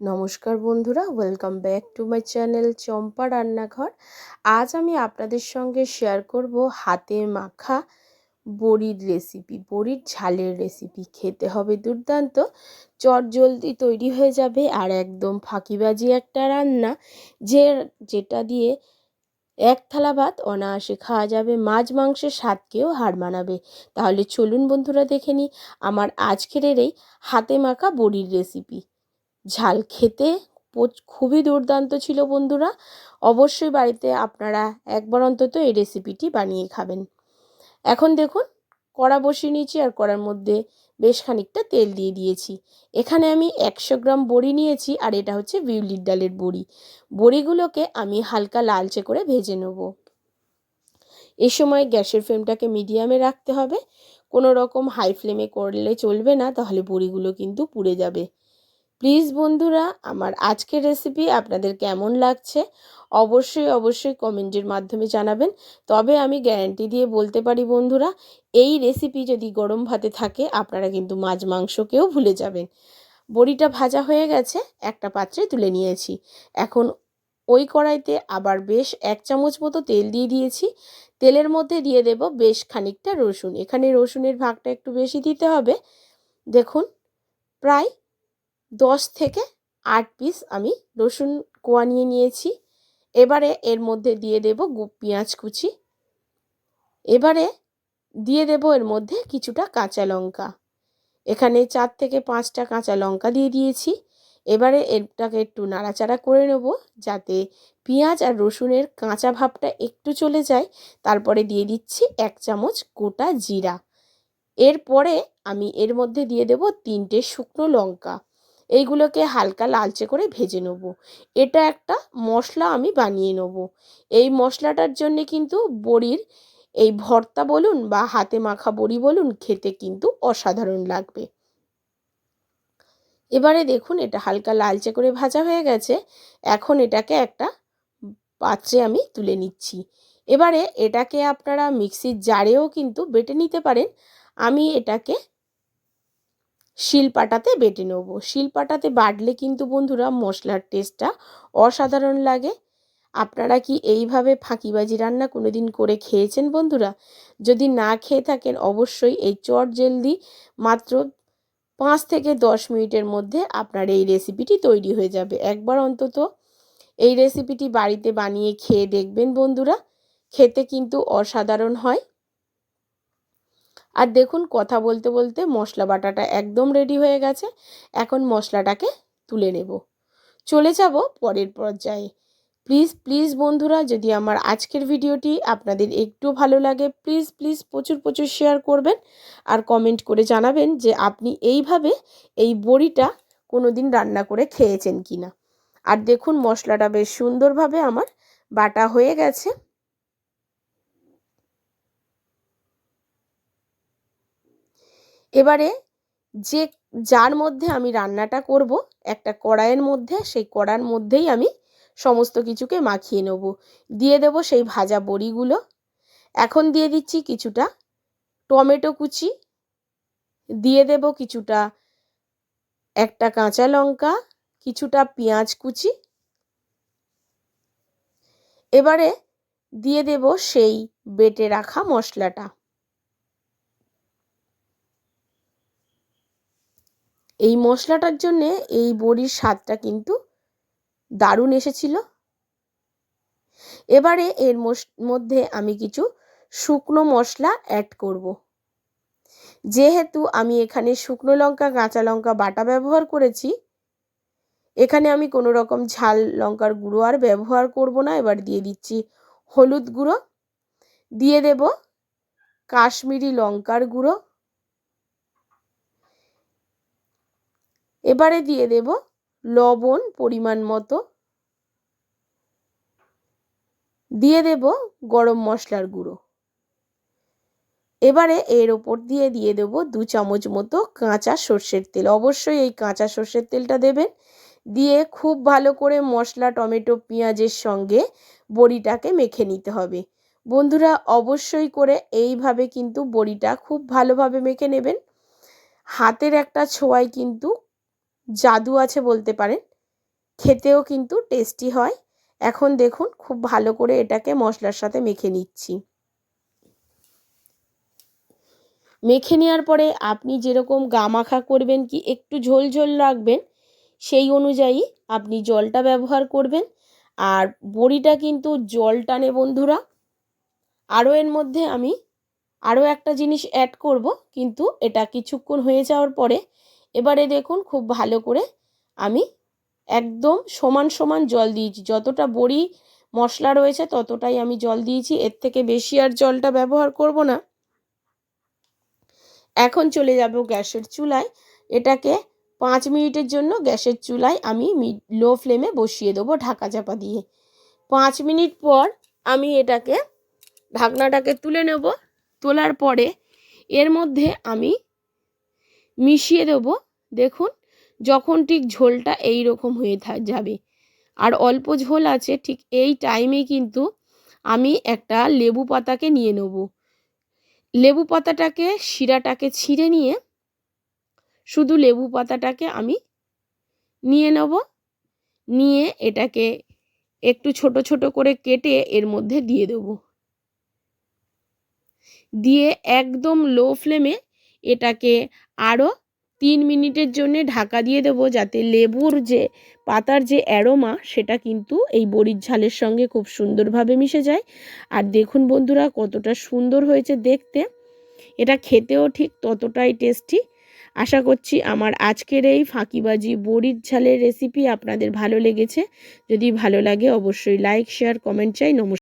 নমস্কার বন্ধুরা welcome back to my channel Champa রান্নাঘর। আজ আমি আপনাদের সঙ্গে শেয়ার করব হাতে মাখা বড়ির রেসিপি বড়ির ঝালের রেসিপি খেতে হবে দুর্দান্ত, চট জলদি তৈরি হয়ে যাবে আর একদম ফাঁকিবাজি একটা রান্না, যে, যেটা দিয়ে এক থালা ভাত অনায়াসে খাওয়া যাবে, মাছ মাংসের স্বাদকেও হার মানাবে। তাহলে চলুন বন্ধুরা দেখে নিই আমার আজকের এই হাতে মাখা বড়ির রেসিপি ঝাল খেতে খুবই দুর্দান্ত ছিল বন্ধুরা। অবশ্যই বাড়িতে আপনারা একবার অন্তত এই রেসিপিটি বানিয়ে খাবেন। এখন দেখুন, কড়া বসিয়ে নিয়েছি আর কড়ার মধ্যে বেশ খানিকটা তেল দিয়ে দিয়েছি। এখানে আমি একশো গ্রাম বড়ি নিয়েছি আর এটা হচ্ছে বিউলির ডালের বড়ি। বড়িগুলোকে আমি হালকা লালচে করে ভেজে নেব। এ সময় গ্যাসের ফ্লেমটাকে মিডিয়ামে রাখতে হবে। কোনো রকম হাই ফ্লেমে করলে চলবে না, তাহলে বড়িগুলো কিন্তু পুড়ে যাবে। প্লিজ বন্ধুরা, আমার আজকের রেসিপি আপনাদের কেমন লাগছে? অবশ্যই অবশ্যই কমেন্টের মাধ্যমে জানাবেন। তবে আমি গ্যারান্টি দিয়ে বলতে পারি বন্ধুরা, এই রেসিপি যদি গরম ভাতে থাকে, আপনারা কিন্তু মাছ মাংসকেও ভুলে যাবেন। বড়িটা ভাজা হয়ে গেছে, একটা পাত্রে তুলে নিয়েছি। এখন ওই কড়াইতে আবার বেশ এক চামচ মতো তেল দিয়ে দিয়েছি। তেলের মধ্যে দিয়ে দেব বেশ খানিকটা রসুন। এখানে রসুনের ভাগটা একটু বেশি দিতে হবে। দেখুন, প্রায় দশ থেকে আট পিস আমি রসুন কোয়া নিয়ে নিয়েছি। এবারে এর মধ্যে দিয়ে দেব পেঁয়াজ কুচি। এবারে দিয়ে দেব এর মধ্যে কিছুটা কাঁচা লঙ্কা। এখানে চার থেকে পাঁচটা কাঁচা লঙ্কা দিয়ে দিয়েছি। এবারে এটাকে একটু নাড়াচাড়া করে নেব যাতে পেঁয়াজ আর রসুনের কাঁচা ভাবটা একটু চলে যায়। তারপরে দিয়ে দিচ্ছি এক চামচ গোটা জিরা। এরপরে আমি এর মধ্যে দিয়ে দেব তিনটে শুকনো লঙ্কা। এইগুলোকে হালকা লালচে করে ভেজে নেব। এটা একটা মশলা আমি বানিয়ে নেব। এই মশলাটার জন্যে কিন্তু বড়ির এই ভর্তা বলুন বা হাতে মাখা বড়ি বলুন খেতে কিন্তু অসাধারণ লাগবে। এবারে দেখুন এটা হালকা লালচে করে ভাজা হয়ে গেছে। এখন এটাকে একটা পাত্রে আমি তুলে নিচ্ছি। এবারে এটাকে আপনারা মিক্সির জারেও কিন্তু বেটে নিতে পারেন। আমি এটাকে শিলপাটাতে বেটে নেব। শিলপাটাতে বাটলে কিন্তু বন্ধুরা মশলার টেস্টটা অসাধারণ লাগে। আপনারা কি এইভাবে ফাঁকিবাজি রান্না কোনো দিন করে খেয়েছেন বন্ধুরা? যদি না খেয়ে থাকেন অবশ্যই এই চট জলদি মাত্র পাঁচ থেকে দশ মিনিটের মধ্যে আপনার এই রেসিপিটি তৈরি হয়ে যাবে। একবার অন্তত এই রেসিপিটি বাড়িতে বানিয়ে খেয়ে দেখবেন বন্ধুরা। খেতে কিন্তু অসাধারণ হয়। আর দেখুন কথা বলতে বলতে মশলা বাটাটা একদম রেডি হয়ে গেছে। এখন মশলাটাকে তুলে নেব। চলে যাব পরের পর্যায়ে। প্লিজ প্লিজ বন্ধুরা, যদি আমার আজকের ভিডিওটি আপনাদের একটু ভালো লাগে প্লিজ প্লিজ প্রচুর প্রচুর শেয়ার করবেন আর কমেন্ট করে জানাবেন যে আপনি এইভাবে এই বড়িটা কোনো দিন রান্না করে খেয়েছেন কি না আর দেখুন মশলাটা বেশ সুন্দরভাবে আমার বাটা হয়ে গেছে। এবারে যে যার মধ্যে আমি রান্নাটা করব, একটা কড়াইয়ের মধ্যে, সেই কড়ার মধ্যেই আমি সমস্ত কিছুকে মাখিয়ে নেব। দিয়ে দেব সেই ভাজা বড়িগুলো। এখন দিয়ে দিচ্ছি কিছুটা টমেটো কুচি। দিয়ে দেব কিছুটা একটা কাঁচা লঙ্কা, কিছুটা পেঁয়াজ কুচি। এবারে দিয়ে দেব সেই বেটে রাখা মশলাটা। এই মশলাটার জন্যে এই বড়ির স্বাদটা কিন্তু দারুণ এসেছিল এবারে এর মধ্যে আমি কিছু শুকনো মশলা অ্যাড করব। যেহেতু আমি এখানে শুকনো লঙ্কা, কাঁচা লঙ্কা, বাটা ব্যবহার করেছি, এখানে আমি কোনো রকম ঝাল লঙ্কার গুঁড়ো আর ব্যবহার করব না এবার দিয়ে দিচ্ছি হলুদ গুঁড়ো, দিয়ে দেব কাশ্মীরি লঙ্কার গুঁড়ো এবারে দিয়ে দেব লবণ পরিমাণ মতো। দিয়ে দেব গরম মশলার গুঁড়ো। এবারে এর ওপর দিয়ে দিয়ে দেব দু চামচ মতো কাঁচা সর্ষের তেল। অবশ্যই এই কাঁচা সর্ষের তেলটা দেবেন। দিয়ে খুব ভালো করে মশলা, টমেটো, পেঁয়াজের সঙ্গে বড়িটাকে মেখে নিতে হবে। বন্ধুরা, অবশ্যই করে এইভাবে কিন্তু বড়িটা খুব ভালোভাবে মেখে নেবেন। হাতের একটা ছোঁয়ায় কিন্তু জাদু আছে বলতে পারেন। খেতেও কিন্তু টেস্টি হয়। এখন দেখুন, খুব ভালো করে এটাকে মশলার সাথে মেখে নিচ্ছি। মেখে নেওয়ার পরে আপনি যেরকম গা মাখা করবেন কি, একটু ঝোল ঝোল রাখবেন, সেই অনুযায়ী আপনি জলটা ব্যবহার করবেন। আর বড়িটা কিন্তু জল টানে বন্ধুরা। আরও এর মধ্যে আমি আরও একটা জিনিস অ্যাড করব, কিন্তু এটা কিছুক্ষণ হয়ে যাওয়ার পরে এবারে দেখুন খুব ভালো করে আমি একদম সমান সমান জল দিয়েছি। যতটা বড়ি মশলা রয়েছে ততটাই আমি জল দিয়েছি। এর থেকে বেশি আর জলটা ব্যবহার করব না। এখন চলে যাব গ্যাসের চুলায়। এটাকে পাঁচ মিনিটের জন্য গ্যাসের চুলায় আমি লো ফ্লেমে বসিয়ে দেবো ঢাকা চাপা দিয়ে। পাঁচ মিনিট পর আমি এটাকে, ঢাকনাটাকে তুলে নেব। তোলার পরে এর মধ্যে আমি মিশিয়ে দেব। দেখুন, যখন ঠিক ঝোলটা এই রকম হয়ে যাবে। আর অল্প ঝোল আছে, ঠিক এই টাইমে কিন্তু আমি একটা লেবু পাতাকে নিয়ে নেব। লেবু পাতাটাকে, শিরাটাকে ছিঁড়ে নিয়ে শুধু লেবু পাতাটাকে আমি নিয়ে নেব। নিয়ে এটাকে একটু ছোট ছোট করে কেটে এর মধ্যে দিয়ে দেব। দিয়ে একদম লো ফ্লেমে এটাকে আরও তিন মিনিটের জন্য ঢাকা দিয়ে দেবো, যাতে লেবুর যে পাতার যে অ্যারোমা সেটা কিন্তু এই বড়ির ঝালের সঙ্গে খুব সুন্দরভাবে মিশে যায়। আর দেখুন বন্ধুরা, কতটা সুন্দর হয়েছে দেখতে। এটা খেতেও ঠিক ততটাই টেস্টি আশা করছি আমার আজকের এই ফাঁকিবাজি বড়ির ঝালের রেসিপি আপনাদের ভালো লেগেছে। যদি ভালো লাগে অবশ্যই লাইক শেয়ার কমেন্ট চাই। নমস্কার